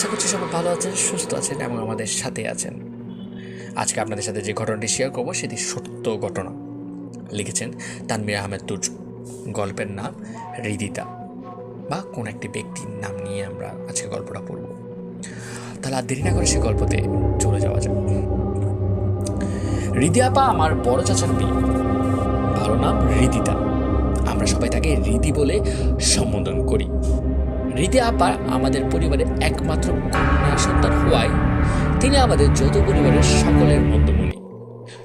আশা করছি সবাই ভালো আছেন, সুস্থ আছেন এবং আমাদের সাথে আছেন। আজকে আপনাদের সাথে যে ঘটনাটি শেয়ার করব, সেটি সত্য ঘটনা। লিখেছেন তানমির আহমেদ তুজ। গল্পের নাম হৃদিতা। বা কোন একটি ব্যক্তির নাম নিয়ে আমরা আজকে গল্পটা পড়ব। তাহলে আর দেরি না করে সে গল্পতে চলে যাওয়া যাক। হৃদি আপা আমার বড় চাচার মেয়ে। ভালো নাম হৃদিতা। আমরা সবাই তাকে হৃদি বলে সম্বোধন করি। হৃদি আপা আমাদের পরিবারের একমাত্র কন্যা সন্তান হওয়ায় তিনি আমাদের যৌথ পরিবারের সকলের মধ্যমণি।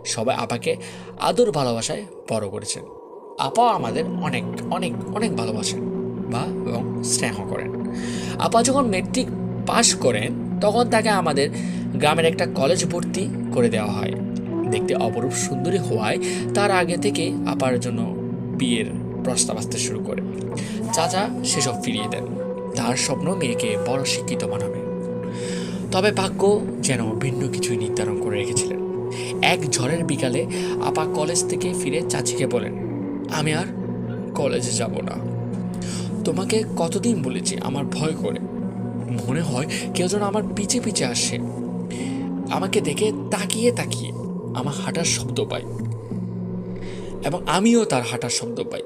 সবাই আপাকে আদর ভালোবাসায় বড় করেছেন। আপা আমাদের অনেক অনেক অনেক ভালোবাসেন বা এবং স্নেহ করেন। আপা যখন মেট্রিক পাশ করেন, তখন তাকে আমাদের গ্রামের একটা কলেজ ভর্তি করে দেওয়া হয়। দেখতে অপরূপ সুন্দরী হওয়ায় তার আগে থেকে আপার জন্য বিয়ের প্রস্তাব আসতে শুরু করে। চাচা সেসব ফিরিয়ে দেন। তার স্বপ্ন মেয়েকে বড় শিক্ষিত বানাবে। তবে ভাগ্য যেন ভিন্ন কিছুই নির্ধারণ করে রেখেছিলেন। এক ঝড়ের বিকালে আপা কলেজ থেকে ফিরে চাচিকে বলেন, আমি আর কলেজে যাব না। তোমাকে কতদিন বলেছি আমার ভয় করে। মনে হয় কেউ যেন আমার পিছে পিছে আসে। আমাকে দেখে তাকিয়ে তাকিয়ে আমার হাঁটার শব্দ পাই এবং আমিও তার হাঁটার শব্দ পাই।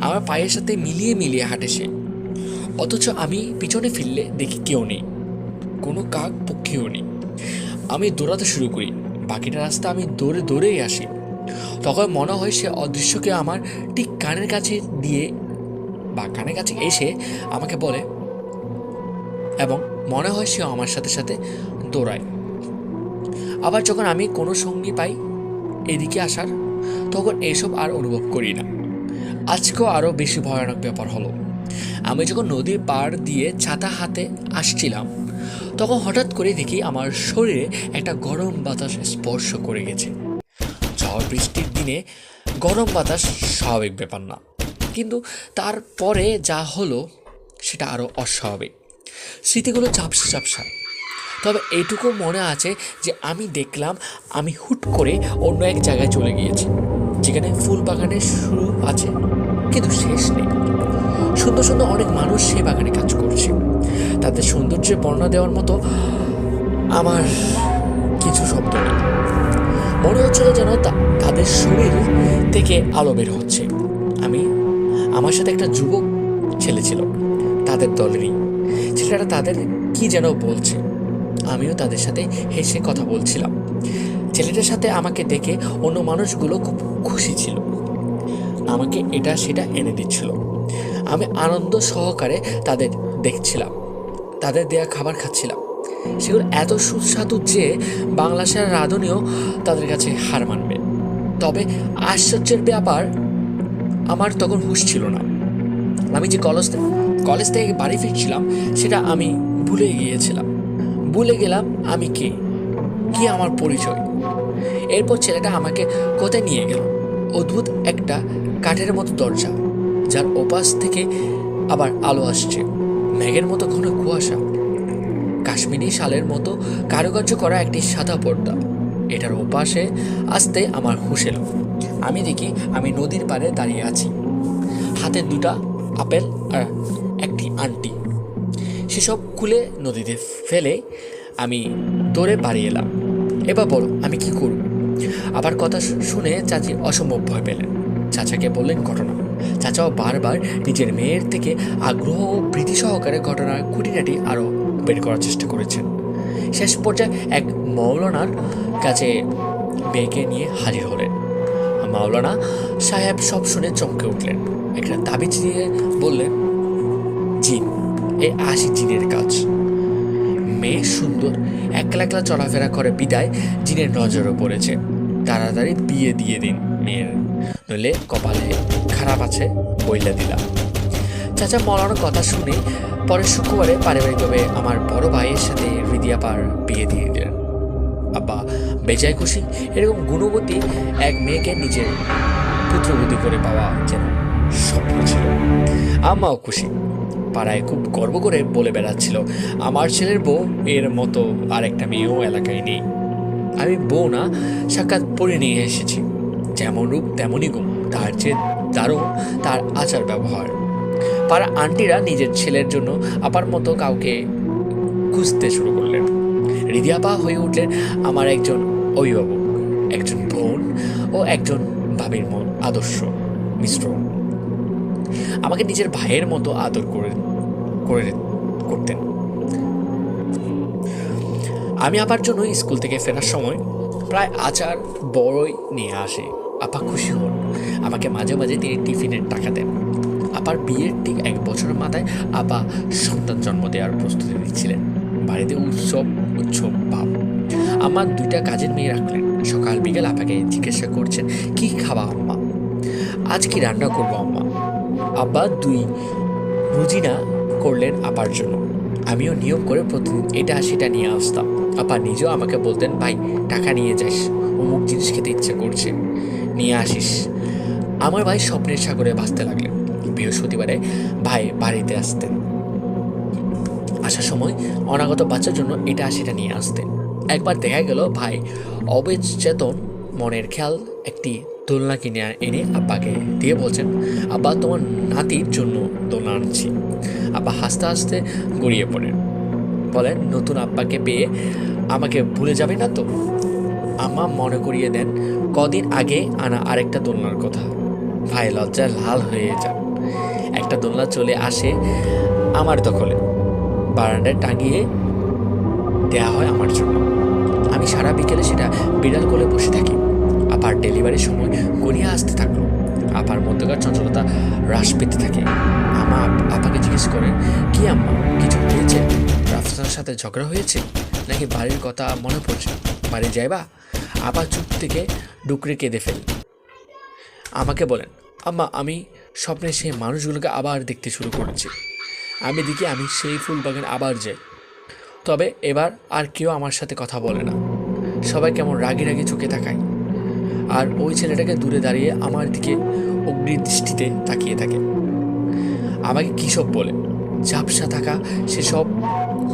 আমার পায়ের সাথে মিলিয়ে মিলিয়ে হাঁটে সে। অথচ আমি পিছনে ফিরলে দেখি কেউ নেই। কোনো কাক পক্ষীও নেই। আমি দৌড়াতে শুরু করি। বাকিটা রাস্তা আমি দৌড়ে দৌড়েই আসি। তখন মনে হয় সে অদৃশ্যকে আমার ঠিক কানের কাছে দিয়ে বা কানের কাছে এসে আমাকে বলে এবং মনে হয় সে আমার সাথে সাথে দৌড়ায়। আবার যখন আমি কোনো সঙ্গী পাই এদিকে আসার, তখন এসব আর অনুভব করি না। আজকেও আরও বেশি ভয়ানক ব্যাপার হলো। আমি যখন নদীর পাড় দিয়ে ছাতা হাতে আসছিলাম, তখন হঠাৎ করে দেখি আমার শরীরে একটা গরম বাতাস স্পর্শ করে গেছে। ঝড় বৃষ্টির দিনে গরম বাতাস স্বাভাবিক ব্যাপার না, কিন্তু তারপরে যা হলো সেটা আরও অস্বাভাবিক। স্মৃতিগুলো চাপসা চাপসা তবে এইটুকু মনে আছে যে আমি দেখলাম আমি হুট করে অন্য এক জায়গায় চলে গিয়েছি, যেখানে ফুল বাগানের শুরু আছে, কিন্তু শেষ নেই। সুন্দর সুন্দর অনেক মানুষ সে বাগানে কাজ করছে। তাদের সৌন্দর্যের বর্ণনা দেওয়ার মতো আমার কিছু শব্দ নেই। মনে হচ্ছিল যেন তাদের শরীর থেকে আলো বের হচ্ছে। আমি, আমার সাথে একটা যুবক ছেলে ছিল, তাদের দলেরই ছেলেটা তাদের কি যেন বলছে, আমিও তাদের সাথে হেসে কথা বলছিলাম। ছেলেটার সাথে আমাকে দেখে অন্য মানুষগুলো খুব খুশি ছিল। আমাকে এটা সেটা এনে দিচ্ছিল। আমি আনন্দ সহকারে তাদের দেখছিলাম। তাদের দেয়া খাবার খাচ্ছিলাম। সেগুলো এত সুস্বাদু যে বাংলা বাংলাদেশের রাঁধুনিও তাদের কাছে হার মানবে। তবে আশ্চর্যের ব্যাপার, আমার তখন হুঁশ ছিল না। আমি যে কলেজ কলেজ থেকে বাড়ি ফিরছিলাম, সেটা আমি ভুলে গিয়েছিলাম। ভুলে গেলাম আমি কে? কি আমার পরিচয়? এরপর ছেলেটা আমাকে কোথায় নিয়ে গেল? অদ্ভুত একটা কাঠের মতো দরজা। যার ওপাশ থেকে আবার আলো আসছে। মেঘের মতো ঘন কুয়াশা। কাশ্মীরি শালের মতো কারুকার্য করা একটি সাদা পর্দা। এটার ওপাশে আসতে আমার হুশ এলো। আমি দেখি আমি নদীর পাড়ে দাঁড়িয়ে আছি। হাতে দুটা আপেল আর একটি আন্টি। সেসব খুলে নদীতে ফেলে আমি দৌড়ে বাড়ি এলাম। এবার বলো, আমি কি করব? আবার কথা শুনে চাচি অসম্ভব ভয় পেলেন। চাচাকে বললেন ঘটনা। চাচাও বারবার নিজের মেয়ের থেকে আগ্রহ ও প্রীতি সহকারে ঘটনার খুঁটিনাটি আরও বের করার চেষ্টা করেছেন। শেষ পর্যায়ে এক মৌলানার কাছে মেয়েকে নিয়ে হাজির হলেন। মাওলানা সাহেব সব শুনে চমকে উঠলেন। একটা তাবিজ দিয়ে বললেন জিন এ আশি জিনের কাজ। মেয়ে সুন্দর, একলা একলা চলাফেরা করে বিদায় জিনের নজরও পড়েছে। তাড়াতাড়ি বিয়ে দিয়ে দিন মেয়ের। নইলে কপালে খারাপ আছে বইলা দিলাম। চাচা মলানোর কথা শুনে পরের শুক্রবারে পারিবারিকভাবে আমার বড় ভাইয়ের সাথে হৃদিয়াপার বিয়ে দিয়ে দিলেন। আব্বা, বেজায় খুশি, এরকম গুণবতী এক মেয়েকে নিজের পুত্রবতী করে পাওয়া যেন স্বপ্ন ছিল। আম্মাও খুশি, পাড়ায় খুব গর্ব করে বলে বেড়াচ্ছিল, আমার ছেলের বউ এর মতো আর একটা মেয়েও এলাকায় নেই। আমি বউ না, সাক্ষাৎ পড়ে নিয়ে এসেছি। যেমন রূপ তেমনই গুণ, তার চেয়ে দারুণ তার আচার ব্যবহার। পাড়া আন্টিরা নিজের ছেলের জন্য আপার মতো কাউকে খুঁজতে শুরু করলেন। হৃদিয়াপা হয়ে উঠলেন আমার একজন অভিভাবক, একজন বোন ও একজন ভাবির মন আদর্শ মিশ্র। আমাকে নিজের ভাইয়ের মতো আদর করে করে করতেন। আমি আপার জন্য স্কুল থেকে ফেরার সময় প্রায় আচার বড়ই নিয়ে আসে। আপা খুশি হন। আমাকে মাঝে মাঝে তিনি টিফিনের টাকা দেন। আপার বিয়ের ঠিক এক বছরের মাথায় আপা সন্তান জন্ম দেওয়ার প্রস্তুতি নিচ্ছিলেন। বাড়িতে উৎসব উৎসব, ভাব। আমার দুইটা কাজের মেয়ে রাখলেন। সকাল বিকেল আপাকে জিজ্ঞাসা করছেন, কি খাবা আম্মা? আজ কি রান্না করব আম্মা? আব্বা দুই রুজিনা করলেন আপার জন্য। আমিও নিয়ম করে প্রতিদিন এটা সেটা নিয়ে আসতাম। আপা নিজেও আমাকে বলতেন, ভাই, টাকা নিয়ে যাস। অমুক জিনিস খেতে ইচ্ছে করছে। নিয়ে আসিস। আমার ভাই স্বপ্নের সাগরে ভাসতে লাগলেন বৃহস্পতিবারে ভাই বাড়িতে আসতেন। আসার সময় অনাগত বাচ্চার জন্য এটা সেটা নিয়ে আসতেন। একবার দেখা গেল ভাই অবিচেতন মনের খেয়াল একটি দোলনা কিনে এনে আব্বাকে দিয়ে বলছেন, আব্বা, তোমার নাতির জন্য দোলনা আনছি। আব্বা হাসতে হাসতে গড়িয়ে পড়েন। বলেন, নতুন আব্বাকে পেয়ে আমাকে ভুলে যাবে না তো? আম্মা মনে করিয়ে দেন, কদিন আগে আনা আরেকটা দোলনার কথা। ভাই লজ্জায় লাল হয়ে যান। একটা দোলনা চলে আসে আমার দখলে। বারান্দায় টাঙিয়ে দেয়া হয় আমার জন্য। আমি সারা বিকেলে সেটা বিড়াল কোলে বসে থাকি। আপার ডেলিভারির সময় গড়িয়ে আসতে থাকল। আপার মধ্যকার চঞ্চলতা হ্রাস পেতে থাকে। আমা আপ- আপাকে জিজ্ঞেস করে কি আম্মা, কিছু হয়েছে? রাফসানের সাথে ঝগড়া হয়েছে? নাকি বাড়ির কথা মনে পড়ছে? বাড়ি যাইবা? আপা চুপ থেকে ডুকরে কেঁদে ফেল। আমাকে বলেন, আম্মা, আমি স্বপ্নে সেই মানুষগুলোকে আবার দেখতে শুরু করেছি। আমি দেখি আমি সেই ফুল বাগান আবার যাই। তবে এবার আর কেউ আমার সাথে কথা বলে না। সবাই কেমন রাগি রাগি চোখে তাকায়। আর ওই ছেলেটাকে দূরে দাঁড়িয়ে আমার দিকে অগ্নি দৃষ্টিতে তাকিয়ে থাকে। আমাকে কী সব বলে? ঝাপসা থাকা সেসব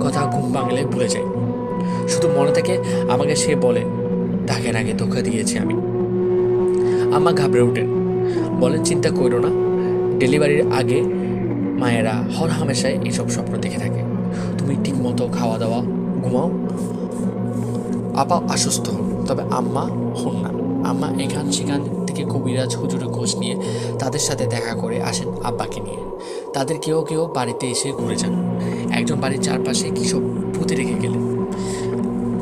কথা ঘুম বাংলে ভুলে যায়। শুধু মনে থাকে আমাকে সে বলে তাকে নাকি ধোকা দিয়েছি আমি। আম্মা ঘাবড়ে ওঠেন। বলেন, চিন্তা করো না। ডেলিভারির আগে মায়েরা হর হামেশায় এইসব স্বপ্ন দেখে থাকে। তুমি ঠিক মতো খাওয়া দাওয়া, ঘুমাও। আপা অসুস্থ হন তবে আম্মা হন না। আম্মা এখান সেখান থেকে কবিরাজ হুজুরের খোঁজ নিয়ে তাদের সাথে দেখা করে আসেন আব্বাকে নিয়ে। তাদের কেউ কেউ বাড়িতে এসে ঘুরে যান। একজন বাড়ির চারপাশে কী সব পুঁতে রেখে গেলেন?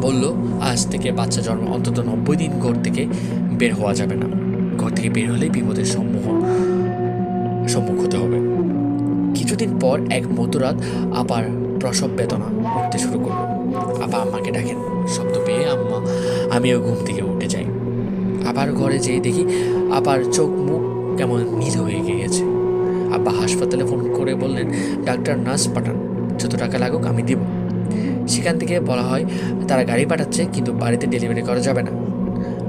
বলল, আজ থেকে বাচ্চা জন্ম, অন্তত নব্বই দিন ঘর থেকে বের হওয়া যাবে না। ঘর থেকে বের হলেই বিপদের সম্মুখ সম্মুখ হতে হবে। কিছুদিন পর এক মধ্যরাত আবার প্রসব বেদনা উঠতে শুরু করল। আপা আম্মাকে ডাকেন, শব্দ পেয়ে আম্মা, আমিও ঘুম থেকে উঠে যাই। আবার ঘরে যেয়ে দেখি আবার চোখ মুখ কেমন নীল হয়ে গিয়েছে। আব্বা হাসপাতালে ফোন করে বললেন, ডাক্তার, নার্স পাঠান, যত টাকা লাগুক আমি দিব। সেখান থেকে বলা হয় তারা গাড়ি পাঠাচ্ছে, কিন্তু বাড়িতে ডেলিভারি করা যাবে না।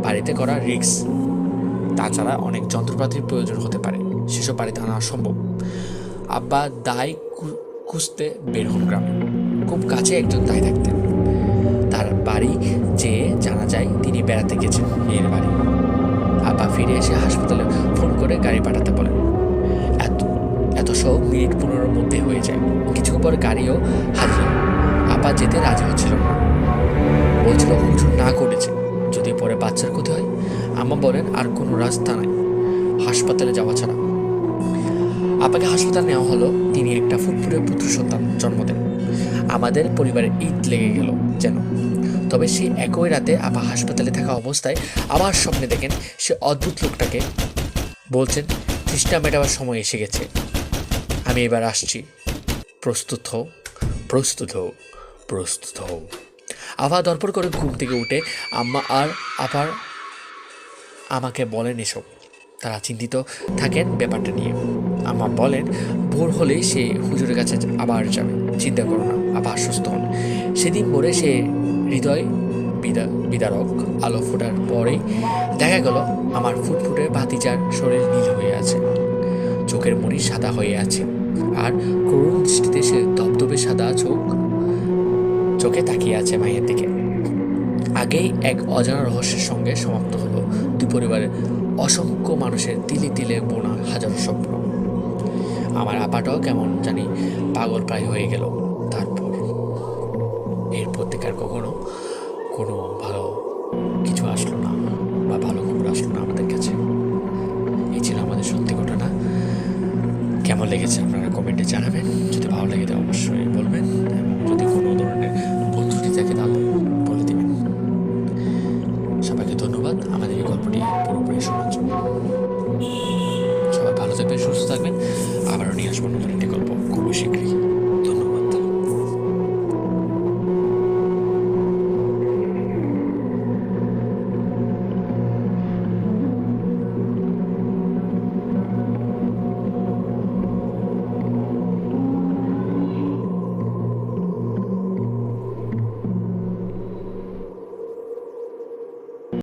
বাড়িতে করা রিস্ক তাছাড়া অনেক যন্ত্রপাতির প্রয়োজন হতে পারে। সেসব বাড়িতে আনা অসম্ভব। আব্বা দায় খুঁজতে বের হন গ্রামে। খুব কাছে একজন দায় থাকতেন। তার বাড়ি যেয়ে জানা যায় তিনি বেড়াতে গেছেন মেয়ের বাড়ি। আব্বা ফিরে এসে হাসপাতালে ফোন করে গাড়ি পাঠাতে বলেন। এত এত সব মিনিট পনেরোর মধ্যে হয়ে যায়। কিছু পর গাড়িও হাজির আব্বা যেতে রাজি হচ্ছিল বলছিল, হুজুর না করেছে। যদি পরে বাচ্চার ক্ষতি হয় আমা বলেন আর কোনো রাস্তা নাই। হাসপাতালে যাওয়া ছাড়া। আপাকে হাসপাতাল নেওয়া হলো। তিনি একটা ফুটফুটে পুত্র সন্তান জন্ম দেন। আমাদের পরিবারে ঈদ লেগে গেল যেন। তবে সেই একই রাতে আপা হাসপাতালে থাকা অবস্থায় আবার স্বপ্নে দেখেন সে অদ্ভুত লোকটাকে। বলছেন, তৃষ্ণা মেটাবার সময় এসে গেছে। আমি এবার আসছি। প্রস্তুত হও প্রস্তুত হও। প্রস্তুত হও। আভা দরপর করে ঘুম থেকে উঠে আম্মা আর আপার আমাকে বলেন এসব। তারা চিন্তিত থাকেন ব্যাপারটা নিয়ে। আম্মা বলেন, ভোর হলেই সে হুজুরের কাছে আবার যাবে। চিন্তা করো না আবার সুস্থ হন। সেদিন ভোরে সে হৃদয় বিদা, বিদারক আলো ফোটার পরেই দেখা গেল আমার ফুটফুটে ভাতিজার শরীর নীল হয়ে আছে। চোখের মনি সাদা হয়ে আছে। আর করুণ দৃষ্টিতে সে ধবধবে সাদা চোখ চোখে তাকিয়ে আছে মায়ের দিকে। আগেই এক অজানা রহস্যের সঙ্গে সমাপ্ত হলো দুই পরিবারের অসংখ্য মানুষের তিলে তিলে বোনা হাজারো স্বপ্ন। আমার আপাটাও কেমন জানি পাগল প্রায় হয়ে গেল তারপর। এরপর থেকে আর কখনো কোনো ভালো কিছু আসলো না বা ভালো খবর আসলো না আমাদের কাছে। এই ছিল আমাদের সত্যি ঘটনা। কেমন লেগেছে আপনারা কমেন্টে জানাবেন। যদি ভালো লেগে থাকে অবশ্যই বলবেন।